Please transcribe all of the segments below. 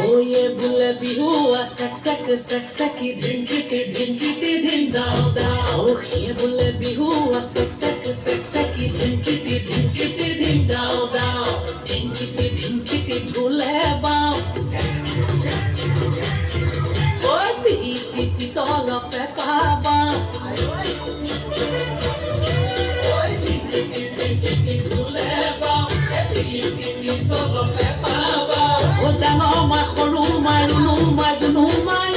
Way বুলে Bihu check check check চেকি ধিনকিটি ধিনকিটি ধিন দাও দাও। ওয়ে বুলে বিহু চেক চেক চেক চেকি ধিনকিটি ধিনকিটি ধিন দাও দাও। ধিনকিটি ধিনকিটি ঢোলে বাও। ওই টিটি টিটি তলপে পাবা ওই ধিনকিটি ধিনকিটি ঢোলে বাও। টিটি টিটি তলপে পাবা ডাঙৰ মাই সৰু মাই ৰুণু মাই জুনু মাই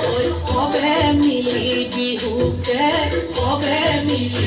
ঐ সবে মিলি বিহুকে সবে মিলি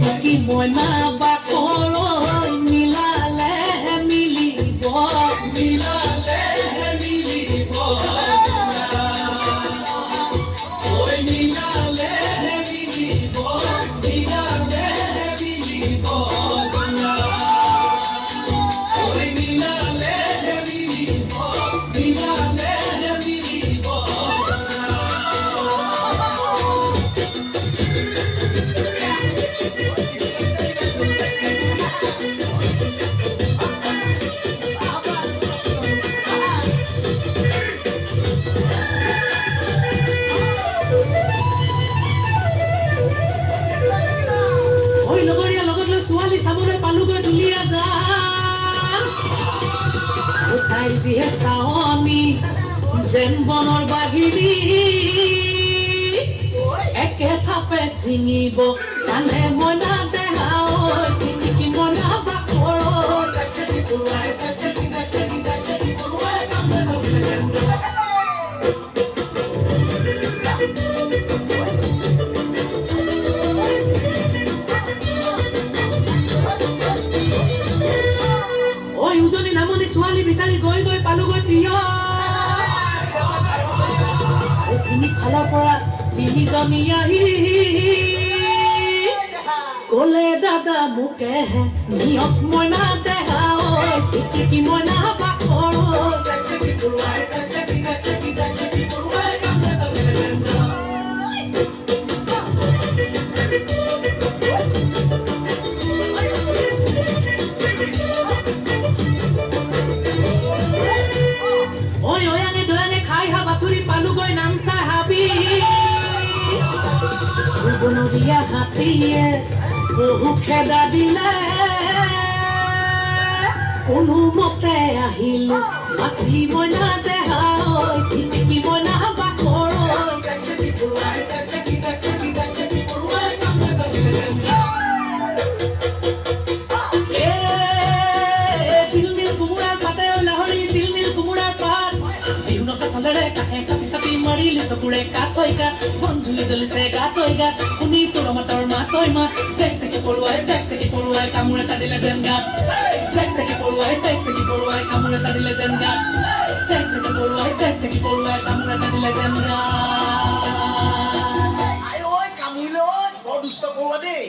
টিকটিকি মইনা মিলিব? মিলালেহে মিলিব মিলালেহে মিলিব। মিলালেহে মিলিব। ছোৱালী চাবলৈ পালোগৈ দুলীয়া যা তাইৰ যিহে চাৱনি যেন বনৰ বাঘিনী একে থাপে ছিঙিব কানে মইনা দেহা ঐ টিটিকি মইনা বাখৰ বিচাৰি গৈ গৈ পালোগৈ প্ৰিয়। তিনি ফালৰ পৰা তিনিজনী আহি কলে দাদা মোকেহে নিয়ক মইনা দেহা ঐ টিটিকি মইনা বাখৰ বনৰীয়া হাতিয়ে বহু খেদা দিলে। কোনোমতে আহিল বাচি মইনা দেহা ঐ টিটিকি মইনা বাখৰ কাষে চাপি চাপি মাৰিল চকুৰে কাঠ হয় কাঠ মন জুই জ্বলিছে গাত হয় গাত শুনি তোৰ মাতৰ মাত মাত চেক চেকি পৰুৱাই চেক চেকি পৰুৱাই কামোৰ এটা দিলে যেন গাত চেক চেকি পৰুৱাই চেক চেকি পৰুৱাই কামোৰ এটা দিলে যেন গাত চেক চেকি পৰুৱাই চেক চেকি পৰুৱাই কামোৰ এটা দিলে যেন গাত ঐ কামুৰিলে ঐ বৰ দুষ্ট কৰোৱা দেই